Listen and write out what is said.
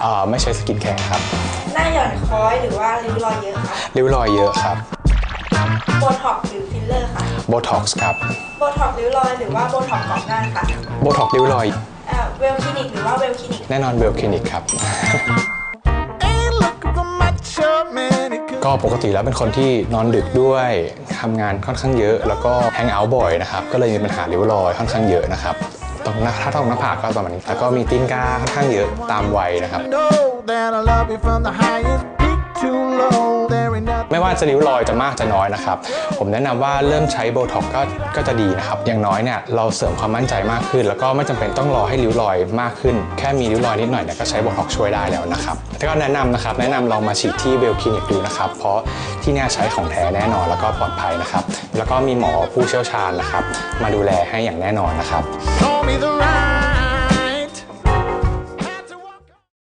เอ่อไม่ใช้สกินแคร์ครับหน้าหย่อนคล้อยหรือว่าริ้วรอยเยอะคะริ้วรอยเยอะครับโบท็อกซ์หรือฟิลเลอร์ค่ะโบท็อกซ์ครับโบท็อกซ์ริ้วรอยหรือว่าโบท็อกซ์กรอบหน้าค่ะโบท็อกซ์ริ้วรอย เอ่อเวลคลินิกหรือว่าเวลคลินิกแน่นอนเวลคลินิกครับ Ain't looking for macho man. It could ก็ปกติแล้วเป็นคนที่นอนดึกด้วยทำงานค่อนข้างเยอะ แล้วก็แฮงเอาท์บ่อยนะครับ ก็เลยมีปัญหาริ้วรอยค่อนข้างเยอะนะครับต รงหน้าถ้าตรงหน้าผากก็ประมาณนี้แล้วก็มีตีนกาค่อนข้างเยอะตามวัยนะครับ know that I love you from the highest peak to low. ไม่ว่าจะริ้วรอยจะมากจะน้อยนะครับ ผมแนะนำว่าเริ่มใช้โบท็อกก็ก็จะดีนะครับ อย่างน้อยเนี่ยเราเสริมความมั่นใจมากขึ้น แล้วก็ไม่จำเป็นต้องรอให้ริ้วรอยมากขึ้น แค่มีริ้วรอยนิดหน่อยเนี่ยก็ใช้โบท็อกช่วยได้แล้วนะครับแล้วก็แนะนำนะครับแนะนำลองมาฉีดที่เบลคลินิกดูนะครับ เพราะที่นี่ใช้ของแท้แน่นอนแล้วก็ปลอดภัยนะครับ แล้วก็มีหมอผู้เชี่ยวชาญนะครับ มาดูแลให้อย่างแน่นอนนะครับ